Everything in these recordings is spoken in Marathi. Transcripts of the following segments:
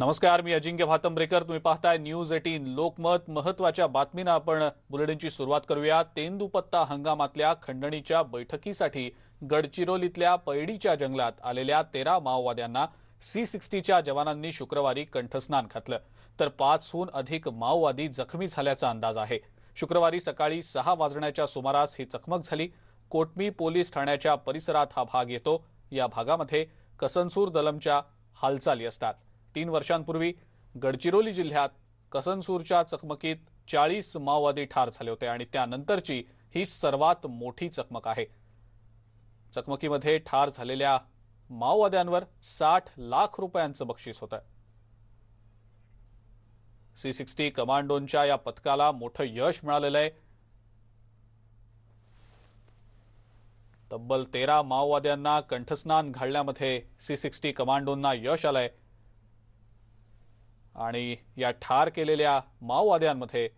नमस्कार मी अजिंक्य भातंब्रेकर. तुम्ही पाहताय न्यूज एटीन. लोकमत महत्त्वाच्या बातमीनं आपण बुलेटिनची सुरुवात करूया. तेंदुपत्ता हंगामातल्या खंडणीच्या बैठकीसाठी गडचिरोलीतल्या पैडीच्या जंगलात आलेल्या तेरा माओवाद्यांना सी सिक्स्टीच्या जवानांनी शुक्रवारी कंठस्नान घातलं. तर पाचहून अधिक माओवादी जखमी झाल्याचा अंदाज आहे. शुक्रवारी सकाळी सहा वाजण्याच्या सुमारास ही चकमक झाली. कोटमी पोलीस ठाण्याच्या परिसरात हा भाग येतो. या भागामध्ये कसनसूर दलमच्या हालचाली असतात. तीन वर्षांपूर्वी गडचिरोली जिल्ह्यात कसनसूरच्या चकमकीत चाळीस माओवादी ठार झाले होते आणि त्यानंतरची ही सर्वात मोठी चकमक आहे. चकमकीमध्ये ठार झालेल्या माओवाद्यांवर साठ लाख रुपयांचं बक्षीस होतं. सी सिक्स्टी कमांडोंच्या या पथकाला मोठं यश मिळालेलं आहे. तब्बल तेरा माओवाद्यांना कंठस्नान घालण्यामध्ये सी सिक्स्टी कमांडोंना यश आलंय. आणि या ठार केलेल्या माओवाद्यांमध्ये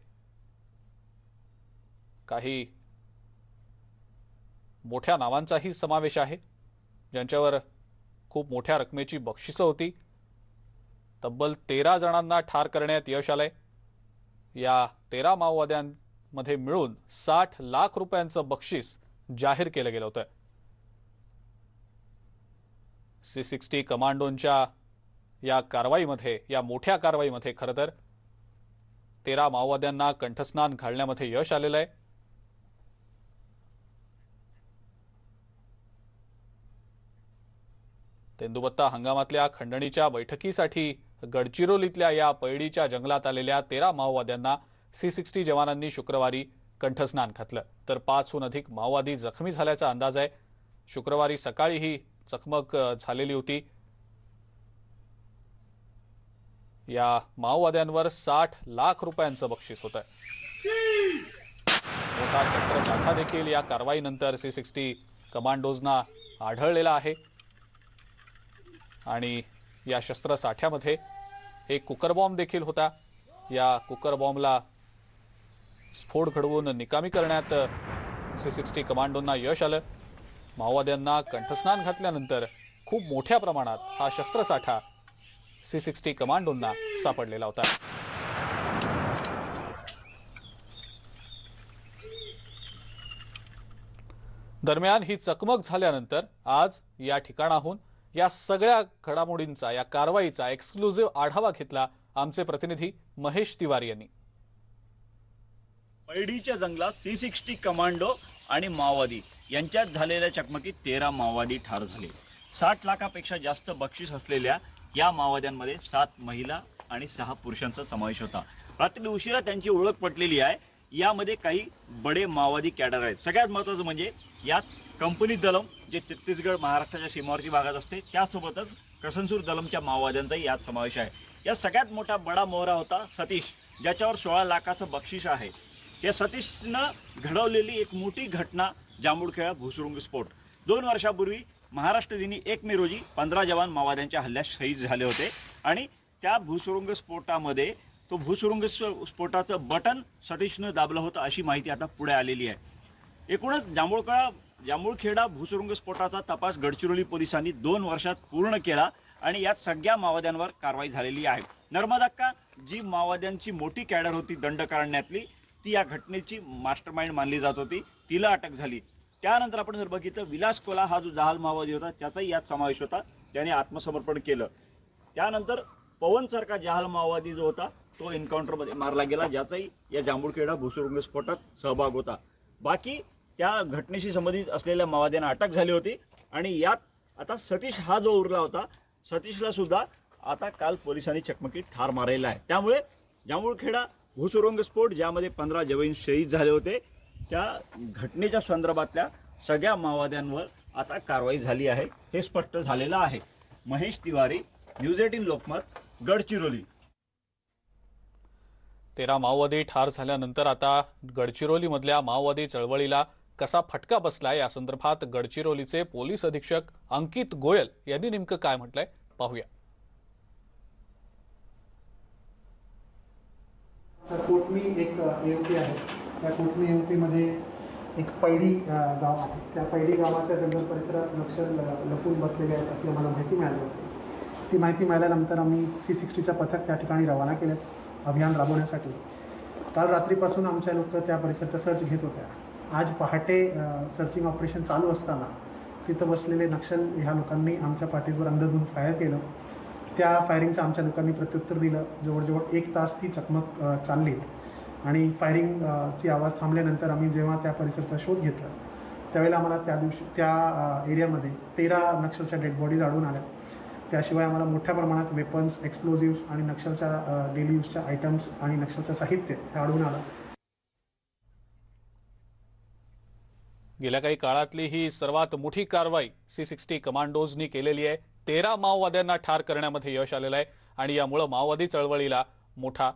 काही मोठ्या नावांचाही समावेश आहे ज्यांच्यावर खूप मोठ्या रकमेची बक्षिसं होती. तब्बल तेरा जणांना ठार करण्यात यश आलंय. या तेरा माओवाद्यांमध्ये मिळून साठ लाख रुपयांचं बक्षीस जाहीर केलं गेलं होतं. सी सिक्स्टी कमांडोंच्या या कारवाईमध्ये या मोठ्या कारवाईमध्ये खरं तर तेरा माओवाद्यांना कंठस्नान घालण्यामध्ये यश आलेलं आहे. तेंदुपत्ता हंगामातल्या खंडणीच्या बैठकीसाठी गडचिरोलीतल्या या पैडीच्या जंगलात आलेल्या तेरा माओवाद्यांना सी सिक्स्टी जवानांनी शुक्रवारी कंठस्नान घातलं. तर पाचहून अधिक माओवादी जखमी झाल्याचा अंदाज आहे. शुक्रवारी सकाळी ही चकमक झालेली होती. या माओवाद्यांवर साठ लाख रुपयांचं बक्षीस होतं मोठा शस्त्रसाठा देखील या कारवाईनंतर सी सिक्स्टी कमांडोजना आढळलेला आहे. आणि या शस्त्रसाठ्यामध्ये एक कुकर बॉम्ब देखील होता. या कुकर बॉम्बला स्फोट घडवून निकामी करण्यात सी सिक्स्टी कमांडोंना यश आलं. माओवाद्यांना कंठस्नान घातल्यानंतर खूप मोठ्या प्रमाणात हा शस्त्रसाठा सी सिक्स्टी कमांडोंना सापडलेला होता. दरम्यान ही चकमक झाल्यानंतर आज या ठिकाणाहून या सगळ्या घडामोडींचा या कारवाईचा एक्सक्लुझिव्ह आढावा घेतला आमचे प्रतिनिधी महेश तिवारी यांनी. पैडीच्या जंगलात सी सिक्स्टी कमांडो आणि माओवादी यांच्यात झालेल्या चकमकीत तेरा माओवादी ठार झाले. साठ लाखापेक्षा जास्त बक्षीस असलेल्या या माओवाद्यांमध्ये सात महिला आणि सहा पुरुषांचा समावेश होता. रात्री उशिरा त्यांची ओळख पटलेली आहे. यामध्ये काही बडे माओवादी कॅडर आहेत. सगळ्यात महत्त्वाचं म्हणजे यात कंपनी दलम जे छत्तीसगड महाराष्ट्राच्या सीमावर्ती भागात असते त्यासोबतच कसनसूर दलमच्या माओवाद्यांचाही यात समावेश आहे. या सगळ्यात मोठा बडा मोहरा होता सतीश ज्याच्यावर सोळा लाखाचं बक्षीस आहे. या सतीशनं घडवलेली एक मोठी घटना जांभूळखेडा भुसुरुंग स्फोट दोन वर्षापूर्वी महाराष्ट्र दिनी एक मे रोजी पंधरा जवान माओवाद्यांच्या हल्ल्यात शहीद झाले होते आणि त्या भूसुरुंग स्फोटामध्ये तो भूसुरुंग स्फोटाचं बटन सतीशनं दाबलं होतं अशी माहिती आता पुढे आलेली आहे. एकूणच जांभूळकळा जांभूळखेडा भूसुरुंग स्फोटाचा तपास गडचिरोली पोलिसांनी दोन वर्षात पूर्ण केला आणि यात सगळ्या माओवाद्यांवर कारवाई झालेली आहे. नर्मदाक्का जी माओवाद्यांची मोठी कॅडर होती दंड करण्यातली ती या घटनेची मास्टरमाइंड मानली जात होती. तिला अटक झाली. त्यानंतर आपण जर बघितलं विलास कोला हा जो जहाल माओवादी होता त्याचाही यात समावेश होता. त्याने आत्मसमर्पण केलं. त्यानंतर पवन सारखा जहाल माओवादी जो होता तो एन्काउंटरमध्ये मारला गेला ज्याचाही या जांभूळखेडा भुसुरुंग स्फोटात सहभाग होता. बाकी त्या घटनेशी संबंधित असलेल्या माओवाद्यांना अटक झाली होती आणि यात आता सतीश हा जो उरला होता सतीशला सुद्धा आता काल पोलिसांनी चकमकीत ठार मारलेला आहे. त्यामुळे जांभूळखेडा भूसुरुंग स्फोट ज्यामध्ये पंधरा जवान शहीद झाले होते. त्या घटनेच्या संदर्भातल्या सगळ्या माओवाद्यांवर आता कारवाई झाली आहे. हे स्पष्ट झालेलं आहे. Mahesh Tiwari news eighteen Lokmat Gadchiroli. तेरा माओवादी ठार झाल्यानंतर आता गडचिरोलीमधल्या माओवादी चळवळीला कसा फटका बसला या संदर्भात गडचिरोलीचे पोलीस अधीक्षक अंकित गोयल यांनी नेमकं काय म्हटलंय पाहूया. तर कोटमी एक एवटी आहे. त्या कोटमी एवटीमध्ये एक पैडी गाव आहे. त्या पैडी गावाच्या जंगल परिसरात लक्ष लपून बसलेले आहेत अशी आम्हाला माहिती मिळाली होती. ती माहिती मिळाल्यानंतर आम्ही सी सिक्स्टीच्या पथक त्या ठिकाणी रवाना केलं अभियान राबवण्यासाठी. काल रात्रीपासून आमच्या लोक त्या परिसरचा सर्च घेत होत्या. आज पहाटे सर्चिंग ऑपरेशन चालू असताना तिथं बसलेले नक्षल ह्या लोकांनी आमच्या पाठीवर अंधधून फायर केलं. त्या फायरिंगचं आमच्या लोकांनी प्रत्युत्तर दिलं. जवळजवळ एक तास ती चकमक चाललीत. आणि फायरिंग ची आवाज थांबल्यानंतर आम्ही जेव्हा त्या परिसरचा शोध घेतला त्यावेळेला आम्हाला त्या दिवशी त्या एरियामध्ये तेरा नक्षलच्या डेड बॉडीज आढळून आल्या. त्याशिवाय आम्हाला मोठ्या प्रमाणात वेपन्स एक्सप्लोजिव्स आणि नक्षलच्या डेली यूजच्या आयटम्स आणि नक्षलचं साहित्य हे आढळून आलं. गेल्या काही काळातली ही सर्वात मोठी कारवाई सी सिक्स्टी कमांडोजनी केलेली आहे. तेरा माओवाद्यांना ठार करण्यामध्ये यश आलेलं आहे आणि यामुळं माओवादी चळवळीला मोठा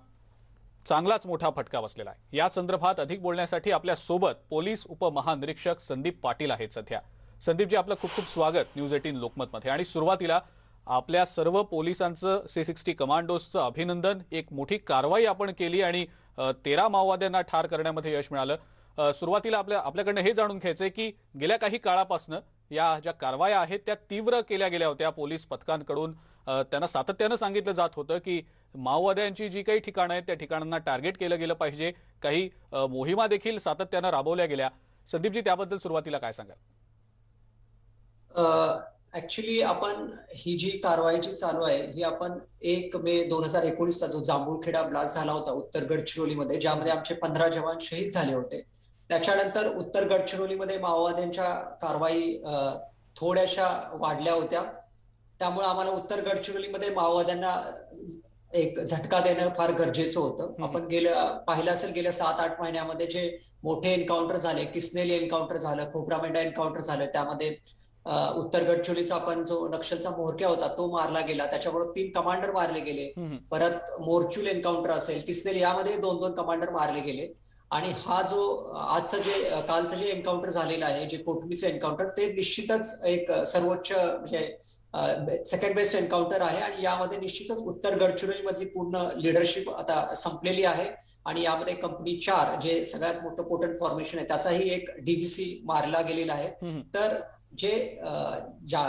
चांगलाच मोठा फटका बसलेला आहे. या संदर्भात अधिक बोलण्यासाठी आपल्यासोबत पोलीस उपमहानिरीक्षक संदीप पाटील आहेत सध्या. संदीपजी आपलं खूप खूप स्वागत न्यूज एटीन लोकमतमध्ये. आणि सुरुवातीला आपल्या सर्व पोलिसांचं सी सिक्स्टी कमांडोजचं अभिनंदन. एक मोठी कारवाई आपण केली आणि तेरा माओवाद्यांना ठार करण्यामध्ये यश मिळालं. सुरुवातीला आपल्या आपल्याकडनं हे जाणून घ्यायचंय की गेल्या काही काळापासनं या ज्या कारवाया आहेत त्या तीव्र केल्या गेल्या होत्या. पोलीस पथकांकडून त्यांना सातत्यानं सांगितलं जात होतं की माओवाद्यांची जी काही ठिकाणं आहेत त्या ठिकाणांना टार्गेट केलं गेलं पाहिजे. काही मोहिमा देखील सातत्यानं राबवल्या गेल्या. संदीपजी त्याबद्दल सुरुवातीला काय सांगाल? ऍक्च्युली आपण ही जी कारवाई जी चालू आहे ही आपण एक मे दोन हजार एकोणीसला जो जांभूळखेडा ब्लास्ट झाला होता उत्तर गडचिरोलीमध्ये ज्यामध्ये आमचे पंधरा जवान शहीद झाले होते. त्याच्यानंतर उत्तर गडचिरोलीमध्ये माओवाद्यांच्या कारवाई थोड्याशा वाढल्या होत्या. त्यामुळे आम्हाला उत्तर गडचिरोलीमध्ये माओवाद्यांना एक झटका देणं फार गरजेचं होतं. आपण गेल्या पाहिलं असेल गेल्या सात आठ महिन्यामध्ये जे मोठे एन्काउंटर झाले किस्नेली एन्काउंटर झालं खोब्रामेंडा एन्काउंटर झालं त्यामध्ये उत्तर गडचिरोलीचा आपण जो नक्षलचा मोहरक्या होता तो मारला गेला त्याच्याबरोबर तीन कमांडर मारले गेले. परत मोर्चुल एन्काउंटर असेल किस्नेल यामध्ये दोन दोन कमांडर मारले गेले आणि हा जो आजचं जे कालचं जे एन्काउंटर झालेलं आहे जे कोटमीचं एन्काउंटर ते निश्चितच एक सर्वोच्च म्हणजे सेकंड बेस्ट एन्काउंटर आहे आणि यामध्ये निश्चितच उत्तर गडचिरोली मधली पूर्ण लिडरशिप आता संपलेली आहे. आणि यामध्ये कंपनी चार जे सगळ्यात मोठं पोटंट फॉर्मेशन आहे त्याचाही एक डीव्हीसी मारला गेलेला आहे. तर जे ज्या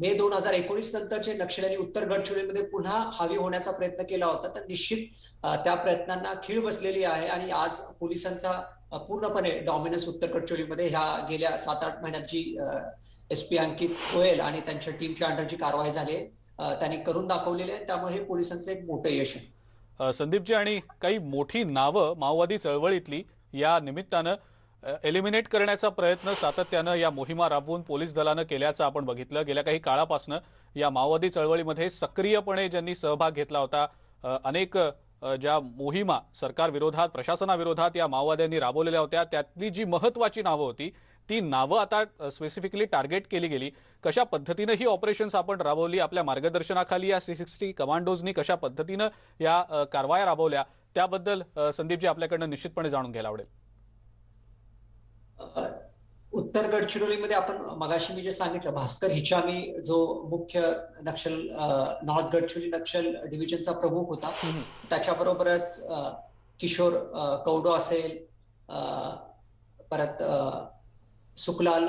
मे दोन हजार एकोणीस नंतर जे नक्षल्यांनी उत्तर गडचिरोलीमध्ये पुन्हा हावी होण्याचा प्रयत्न केला होता तर निश्चित त्या प्रयत्नांना खीळ बसलेली आहे. आणि आज पोलिसांचा पूर्णपणे डॉमिनन्स उत्तर गडचिरोलीमध्ये ह्या गेल्या सात आठ महिन्यात जी एस पी अंकित गोयल आणि त्यांच्या टीमच्या अंडर जी कारवाई झाली त्यांनी करून दाखवलेली आहे. त्यामुळे हे पोलिसांचं एक मोठं यश आहे. संदीपजी आणि काही मोठी नावं माओवादी चळवळीतली या निमित्तानं एलिमिनेट करण्याचा प्रयत्न सातत्यानं या मोहिमा राबवून पोलीस दलानं केल्याचं आपण बघितलं. गेल्या काही काळापासून या माओवादी चळवळीमध्ये सक्रियपणे ज्यांनी सहभाग घेतला होता अनेक ज्या मोहिमा सरकारविरोधात प्रशासनाविरोधात या माओवाद्यांनी राबवलेल्या होत्या त्यातली जी महत्वाची नावं होती ती नावं आता स्पेसिफिकली टार्गेट केली गेली. कशा पद्धतीनं ही ऑपरेशन्स आपण राबवली आपल्या मार्गदर्शनाखाली या सी सिक्स्टी कमांडोजनी कशा पद्धतीनं या कारवाया राबवल्या त्याबद्दल संदीपजी आपल्याकडनं निश्चितपणे जाणून घ्यायला आवडेल. उत्तर गडचिरोलीमध्ये आपण मगाशी मी जे सांगितलं भास्कर हिचामी जो मुख्य नक्षल नॉर्थ गडचिरोली नक्षल डिव्हिजनचा प्रमुख होता. त्याच्याबरोबरच किशोर कौडो असेल परत सुकलाल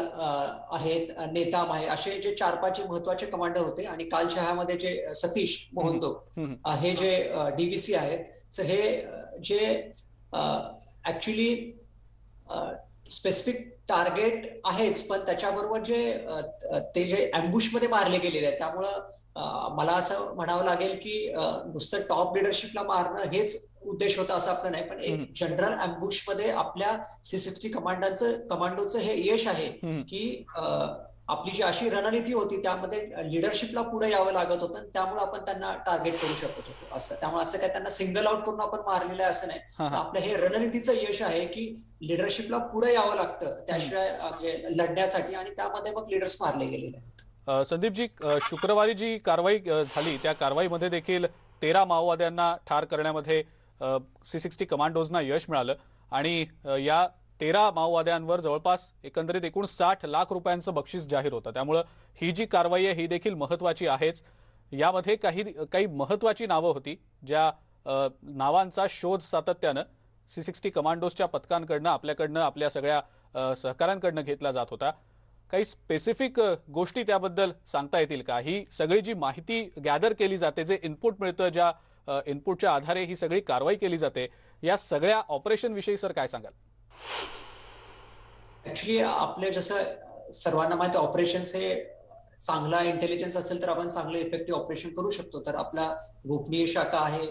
आहेत नेताम आहे असे जे चार पाच महत्त्वाचे कमांडर होते आणि काल शहामध्ये जे सतीश मोहंदो. अ, हे जे डीव्हीसी आहेत तर हे जे ऍक्च्युली स्पेसिफिक टार्गेट आहेच पण त्याच्याबरोबर जे त- जे अँबुशमध्ये मारले गेलेले आहेत त्यामुळं मला असं म्हणावं लागेल की नुसतं टॉप लिडरशिपला मारणं हेच उद्देश होता असं आपलं नाही पण. एक जनरल अँबुशमध्ये आपल्या सी सिक्स्टी कमांडांचं कमांडोचं हे यश आहे. की आपली जी अशी रणनीती होती त्यामध्ये लिडरशिपला पुढे यावं लागत होतं. त्यामुळे आपण त्यांना टार्गेट करू शकत होतो. असं. त्यामुळे असं काय त्यांना सिंगल आउट करून आपण मारलेलं आहे असं नाही. आपलं हे रणनीतीचं यश आहे की लिडरशिपला पुढे यावं लागतं. त्याशिवाय लढण्यासाठी आणि त्यामध्ये मग लिडर्स मारले गेलेले आहेत. संदीपजी शुक्रवारी जी कारवाई झाली त्या कारवाईमध्ये देखील तेरा माओवाद्यांना ठार करण्यामध्ये सी सिक्स्टी कमांडोजना यश मिळालं. आणि या तेरा माओवाद्यांवर जवळपास एकंदरीत एकूण साठ लाख रुपयांचं बक्षीस जाहीर होतं. त्यामुळं ही जी कारवाई आहे ही देखील महत्त्वाची आहेच. यामध्ये काही काही महत्त्वाची नावं होती ज्या नावांचा शोध सातत्यानं सी सिक्स्टी कमांडोजच्या पथकांकडनं आपल्याकडनं आपल्या सगळ्या सहकाऱ्यांकडनं घेतला जात होता. काही स्पेसिफिक गोष्टी त्याबद्दल सांगता येतील का? ही सगळी जी माहिती गॅदर केली जाते जे इनपुट मिळतं ज्या इनपुटच्या आधारे ही सगळी कारवाई केली जाते या सगळ्या ऑपरेशनविषयी सर काय सांगाल? ऍक्च्युली आपले जसं सर्वांना माहिती ऑपरेशन हे चांगला इंटेलिजन्स असेल तर आपण चांगलं इफेक्टिव्ह ऑपरेशन करू शकतो. तर आपला गोपनीय शाखा आहे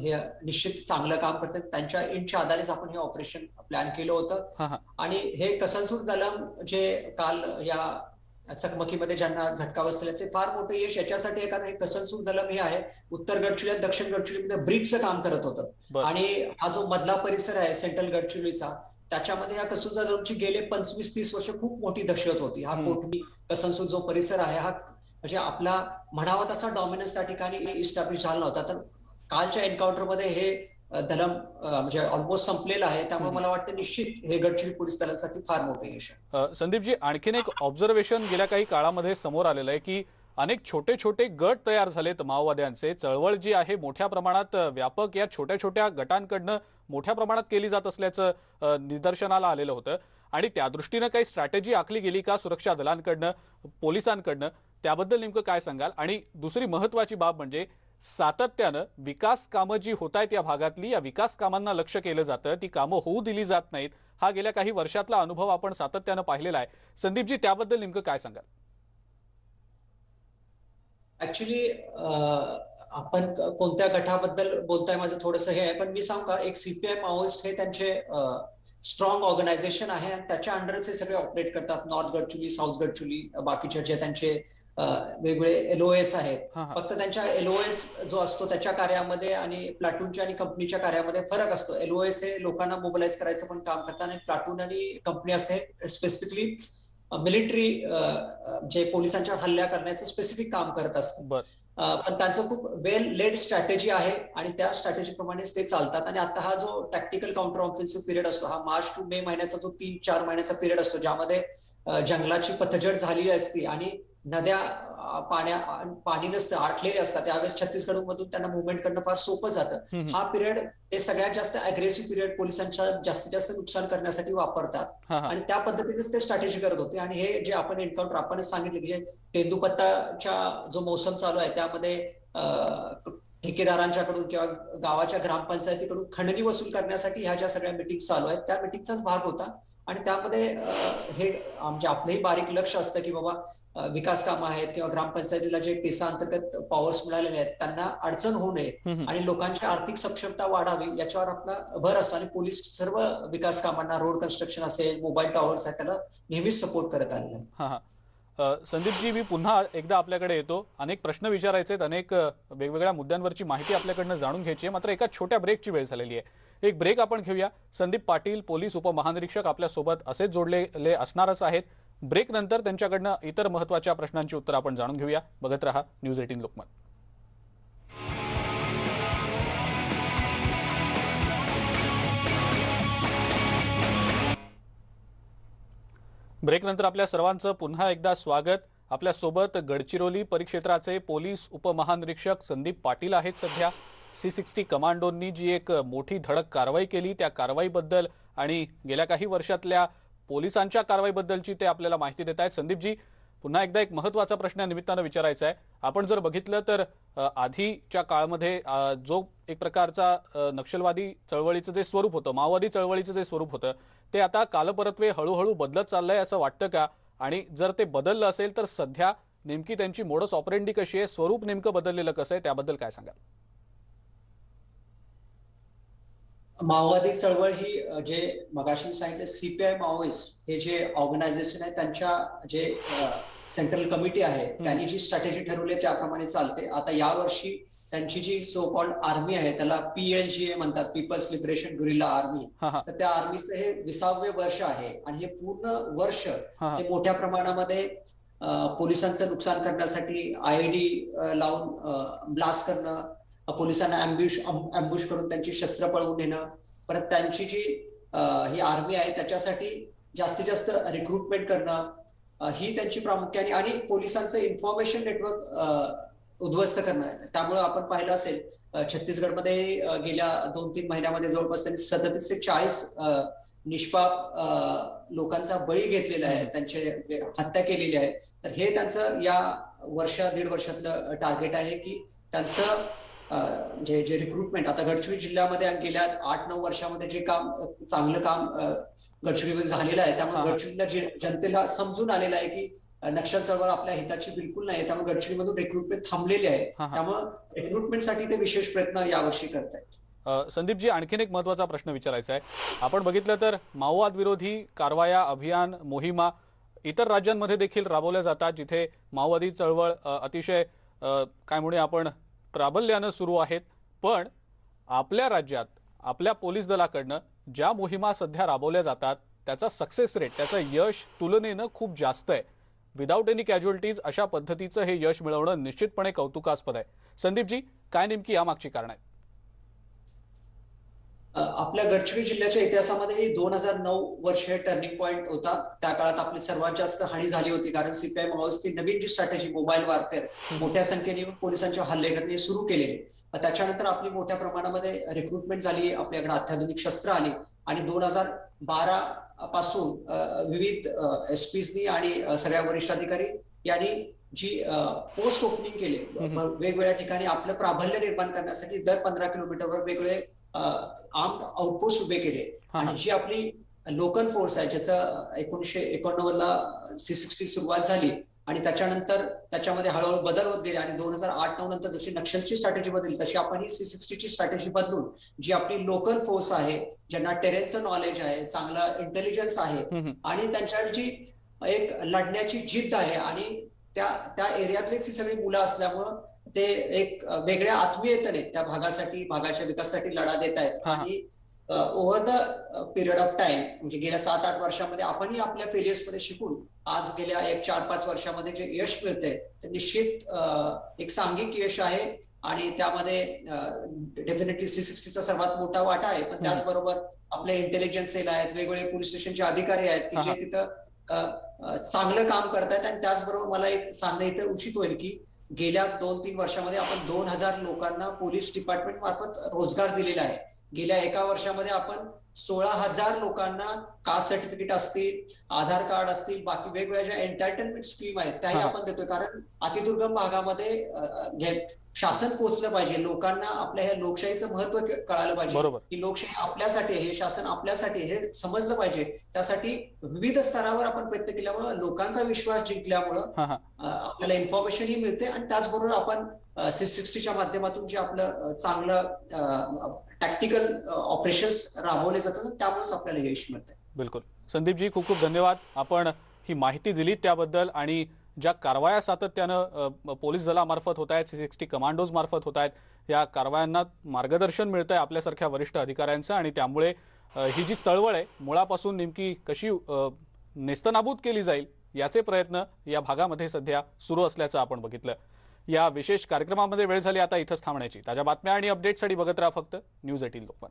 हे निश्चित चांगलं काम करतात त्यांच्या इंटच्या आधारेच आपण हे ऑपरेशन प्लॅन केलं होतं. आणि हे कसनसूर दलम जे काल या चकमकीमध्ये ज्यांना झटका बसलेला ते फार मोठं यश याच्यासाठी आहे कारण हे कसनसूर दलम हे आहे उत्तर गडचिरोली आणि दक्षिण गडचिरोलीमध्ये ब्रिकचं काम करत होतं. आणि हा जो मधला परिसर आहे सेंट्रल गडचिरोलीचा त्याच्यामध्ये या कसनसूर दलमची गेले पंचवीस तीस वर्ष खूप मोठी दहशत होती हा. कोटमी कसनसूर जो परिसर आहे हा म्हणजे आपला म्हणावा तसा डॉमिनन्स त्या ठिकाणी इस्टॅब्लिश झाला नव्हता तर कालच्या एन्काउंटरमध्ये हे अ, म्हणजे ऑलमोस्ट संपलेलं आहे. त्यामुळे. मला वाटतं निश्चित हे गडचिरोली पोलीस दलांसाठी फार मोठं यश संदीपजी आणखीन एक ऑब्झर्वेशन गेल्या काही काळामध्ये समोर आलेलं आहे की अनेक छोटे छोटे गट तयार झालेत माओवाद्यांचे. चळवळ जी आहे मोठ्या प्रमाणात व्यापक या छोट्या छोट्या गटांकडनं मोठ्या प्रमाणात केली जात असल्याचं निदर्शनाला आलेलं होतं. आणि त्या दृष्टीनं काही स्ट्रॅटेजी आखली गेली का सुरक्षा दलांकडनं पोलिसांकडनं? त्याबद्दल नेमकं काय सांगाल? आणि दुसरी महत्वाची बाब म्हणजे सातत्यानं विकास कामं जी होत आहेत या भागातली या विकास कामांना लक्ष केलं जातं ती कामं होऊ दिली जात नाहीत हा गेल्या काही वर्षातला अनुभव आपण सातत्यानं पाहिलेला आहे. संदीपजी त्याबद्दल नेमकं काय सांगाल? ऍक्च्युली आपण कोणत्या गटाबद्दल बोलताय माझं थोडंसं हे आहे पण मी सांगू का एक सीपीआय माओइस्ट हे त्यांचे स्ट्रॉंग ऑर्गनायझेशन आहे आणि त्याच्या अंडरच हे सगळे ऑपरेट करतात नॉर्थ गडचुली साऊथ गडचुली बाकीचे जे त्यांचे वेगवेगळे एलओएस आहेत. फक्त त्यांच्या एलओएस जो असतो त्याच्या कार्यामध्ये आणि प्लाटूनच्या आणि कंपनीच्या कार्यामध्ये फरक असतो. एलओएस हे लोकांना मोबिलाईज करायचं पण काम करतात आणि प्लाटून आणि कंपनी असते स्पेसिफिकली मिलिटरी जे पोलिसांच्या हल्ल्या करण्याचं स्पेसिफिक काम करत असतं. पण त्यांचं खूप वेल लेड स्ट्रॅटेजी आहे आणि त्या स्ट्रॅटेजी प्रमाणेच ते चालतात. आणि आता हा जो टॅक्टिकल काउंटर ऑफेन्सिव्ह पिरियड असतो हा मार्च टू मे महिन्याचा जो तीन चार महिन्याचा पिरियड असतो ज्यामध्ये जंगलाची पतझड झालेली असते आणि नद्या पाण्या पाणी नसतं आटलेले असतात. त्यावेळेस छत्तीसगड मधून त्यांना मुवमेंट करणं फार सोपं जातं. हा पिरियड ते सगळ्यात जास्त अग्रेसिव्ह पिरियड पोलिसांच्या जास्तीत जास्त नुकसान करण्यासाठी वापरतात. आणि त्या पद्धतीनेच ते स्ट्रॅटेजी करत होते. आणि हे जे आपण एन्काउंटर आपणच सांगितले की जे तेंदुपत्ताच्या जो मोसम चालू आहे त्यामध्ये ठेकेदारांच्याकडून किंवा गावाच्या ग्रामपंचायतीकडून खंडणी वसूल करण्यासाठी ह्या ज्या सगळ्या मिटिंग चालू आहेत त्या मिटिंगचाच भाग होता. आणि त्यामध्ये हे म्हणजे आपलंही बारीक लक्ष असतं की बाबा विकास कामं आहेत किंवा ग्रामपंचायतीला जे पेसा अंतर्गत पॉवर्स मिळालेले आहेत त्यांना अडचण होऊ नये. आणि लोकांची आर्थिक सक्षमता वाढावी याच्यावर आपला भर असतो आणि पोलीस सर्व विकास कामांना रोड कन्स्ट्रक्शन असेल मोबाईल टॉवर्स आहेत त्याला नेहमीच सपोर्ट करत आलेला आहे अ, संदीपजी मी पुन्हा एकदा आपल्याकडे येतो. अनेक प्रश्न विचारायचे आहेत अनेक वेगवेगळ्या मुद्द्यांवरची माहिती आपल्याकडनं जाणून घ्यायची आहे. मात्र एका छोट्या ब्रेकची वेळ झालेली आहे. एक ब्रेक आपण घेऊया. संदीप पाटील पोलीस उपमहानिरीक्षक आपल्यासोबत असेच जोडलेले असणारच आहेत. ब्रेक नंतर त्यांच्याकडनं इतर महत्त्वाच्या प्रश्नांची उत्तर आपण जाणून घेऊया. बघत रहा न्यूज एटीन लोकमत. ब्रेकनंतर आपल्या सर्वांचं पुन्हा एकदा स्वागत. आपल्यासोबत गडचिरोली परिक्षेत्राचे पोलीस उपमहानिरीक्षक संदीप पाटील आहेत सध्या. सी सिक्स्टी कमांडोंनी जी एक मोठी धडक कारवाई केली त्या कारवाईबद्दल आणि गेल्या काही वर्षातल्या पोलिसांच्या कारवाईबद्दलची ते आपल्याला माहिती देत आहेत. संदीपजी पुन्हा एकदा एक महत्त्वाचा प्रश्न या निमित्तानं विचारायचा आहे. आपण जर बघितलं तर आधीच्या काळामध्ये जो एक प्रकारचा नक्षलवादी चळवळीचं जे स्वरूप होतं माओवादी चळवळीचं जे स्वरूप होतं ते आता कालपरत्वे हळूहळू बदलत चाललंय असं वाटतं का? आणि जर ते बदललं असेल तर सध्या नेमकी त्यांची मोडस ऑपरेंडी कशी आहे? स्वरूप नेमकं बदललेलं कसं आहे? त्याबद्दल काय सांगाल? माओवादी चळवळ ही जे मगाशी मी सांगितलं सीपीआय माओइस्ट हे जे ऑर्गनायझेशन आहे त्यांच्या जे सेंट्रल कमिटी आहे त्यांनी जी स्ट्रॅटेजी ठरवली त्याप्रमाणे चालते. आता यावर्षी त्यांची जी सो कॉल्ड आर्मी आहे त्याला पीएलजी म्हणतात पीपल्स लिबरेशन गुरिल्ला आर्मी तर त्या आर्मीचं हे विसावे वर्ष आहे आणि हे पूर्ण वर्ष ते मोठ्या प्रमाणामध्ये पोलिसांचं नुकसान करण्यासाठी आयडी लावून ब्लास्ट करणं पोलिसांना अँब्युश अँब्युश करून त्यांची शस्त्र पळवून नेणं परत त्यांची जी ही आर्मी आहे त्याच्यासाठी जास्तीत जास्त रिक्रुटमेंट करणं ही त्यांची प्रामुख्याने आणि पोलिसांचं इन्फॉर्मेशन नेटवर्क उद्ध्वस्त करणं. त्यामुळे आपण पाहिलं असेल छत्तीसगडमध्ये गेल्या दोन तीन महिन्यामध्ये जवळपास त्यांनी सदतीस ते चाळीस निष्पाप लोकांचा बळी घेतलेला आहे. त्यांचे हत्या केलेली आहे. तर हे त्यांचं या वर्ष दीड वर्षातलं टार्गेट आहे की त्यांचं जे जे रिक्रुटमेंट आता गडचिरोली जिल्ह्यामध्ये गेल्या आठ नऊ वर्षामध्ये जे काम चांगलं काम गडचिरोलीमध्ये झालेलं आहे त्यामुळे. गडचिरोलीला जे जनतेला समजून आलेलं आहे की नक्षल चळवळ आपल्या हिताची बिलकुल नाही त्यामुळे गडचिरोलीमधून रिक्रुटमेंट थांबलेली आहे. त्यामुळे रिक्रुटमेंटसाठी ते विशेष प्रयत्न यावर्षी करत आहेत संदीपजी आणखीन एक महत्त्वाचा प्रश्न विचारायचा आहे आपण बघितलं तर माओवाद विरोधी कारवाया अभियान मोहिमा इतर राज्यांमध्ये देखील राबवल्या जातात जिथे माओवादी चळवळ अतिशय काय म्हणूया आपण प्राबल्यानं सुरू आहेत पण आपल्या राज्यात आपल्या पोलीस दलाकडनं ज्या मोहिमा सध्या राबवल्या जातात त्याचा सक्सेस रेट त्याचं यश तुलनेनं खूप जास्त आहे. विदाऊट एनी कॅज्युअल्टीज अशा पद्धतीचं हे यश मिळवणं निश्चितपणे कौतुकास्पद आहे. संदीपजी काय नेमकी यामागची कारण आहेत? आपल्या गडचिरोली जिल्ह्याच्या इतिहासामध्ये दोन हजार नऊ वर्ष हे टर्निंग पॉईंट होता. त्या काळात आपली सर्वात जास्त हानी झाली होती कारण सीपीआय माओवादी नवीन जी स्ट्रॅटेजी मोबाईल वारफेअर मोठ्या संख्येने पोलिसांचे पोलिसांच्या हल्ले करणे सुरू केलेले त्याच्यानंतर आपली मोठ्या प्रमाणामध्ये रिक्रुटमेंट झाली आपल्याकडे अत्याधुनिक शस्त्र आली आणि दोन हजार बारा पासून विविध एसपीजनी आणि सगळ्या वरिष्ठ अधिकारी यांनी जी पोस्ट ओपनिंग केले. वेगवेगळ्या ठिकाणी आपलं प्राबल्य निर्माण करण्यासाठी दर पंधरा किलोमीटरवर वेगवेगळे आर्म आउटपोस्ट उभे केले. आणि जी आपली लोकल फोर्स आहे ज्याचं एकोणीशे एकोणनव्वद ला सी सिक्स्टी सुरुवात झाली आणि त्याच्यानंतर त्याच्यामध्ये हळूहळू बदल होत गेले आणि दोन हजार आठ नऊ नंतर जशी नक्षलची स्ट्रॅटेजी बदलली तशी आपण ही सी सिक्स्टीची स्ट्रॅटेजी बदलून जी आपली लोकल फोर्स आहे ज्यांना टेरेनचं नॉलेज आहे चांगलं इंटेलिजन्स आहे. आणि त्यांच्याकडे जी एक लढण्याची जिद्द आहे आणि त्या त्या एरियातलीच ही सगळी मुलं असल्यामुळं ते एक वेगळ्या आत्मीयतेने त्या भागासाठी भागाच्या विकासासाठी लढा देत आहेत. आणि over the period of time म्हणजे गेल्या सात आठ वर्षामध्ये आपणही आपल्या फेलियर्समध्ये शिकून आज गेल्या एक चार पाच वर्षामध्ये जे यश मिळतंय ते निश्चित एक सांघिक यश आहे. आणि त्यामध्ये डेफिनेटली सी सिक्स्टीचा सर्वात मोठा वाटा आहे. पण त्याचबरोबर आपले इंटेलिजन्स सेल आहेत वेगवेगळे पोलीस स्टेशनचे अधिकारी आहेत की जे. तिथं चांगलं काम करतायत आणि त्याचबरोबर मला एक सांगणं इथं उचित होईल की गेल्या दोन तीन वर्षामध्ये आपण दोन हजार लोकांना पोलीस डिपार्टमेंट मार्फत रोजगार दिलेला आहे गेल्या एका वर्षामध्ये आपण सोळा हजार लोकांना कास्ट सर्टिफिकेट असतील आधार कार्ड असतील बाकी वेगवेगळ्या ज्या एंटरटेनमेंट स्कीम आहेत त्याही. आपण देतोय कारण अतिदुर्गम भागामध्ये शासन पोहोचलं पाहिजे. लोकांना आपल्या ह्या लोकशाहीचं महत्त्व कळालं पाहिजे. की लोकशाही आपल्यासाठी आहे, हे शासन आपल्यासाठी हे समजलं पाहिजे. त्यासाठी विविध स्तरावर आपण प्रयत्न केल्यामुळं लोकांचा विश्वास जिंकल्यामुळं हा हा. आपल्याला इन्फॉर्मेशनही मिळते आणि त्याचबरोबर आपण सिक्स सिक्स्टीच्या माध्यमातून जे आपलं चांगलं टॅक्टिकल ऑपरेशन्स राबवले जातात त्यामुळेच आपल्याला यश मिळतं बिलकुल. संदीपजी खूप खूप धन्यवाद. आपण ही माहिती दिलीत त्याबद्दल आणि ज्या कारवाया सातत्यानं पोलीस दलामार्फत होत आहेत सी सिक्स्टी कमांडोज मार्फत होत आहेत या कारवायांना मार्गदर्शन मिळतं आहे आपल्यासारख्या वरिष्ठ अधिकाऱ्यांचं आणि त्यामुळे ही जी चळवळ आहे मुळापासून नेमकी कशी नेस्तनाबूत केली जाईल याचे प्रयत्न या भागामध्ये सध्या सुरू असल्याचं आपण बघितलं. या विशेष कार्यक्रमामध्ये वेळ झाली आता इथंच थांबण्याची. ताज्या बातम्या आणि अपडेटसाठी बघत राहा फक्त न्यूज एटीन लोकमत.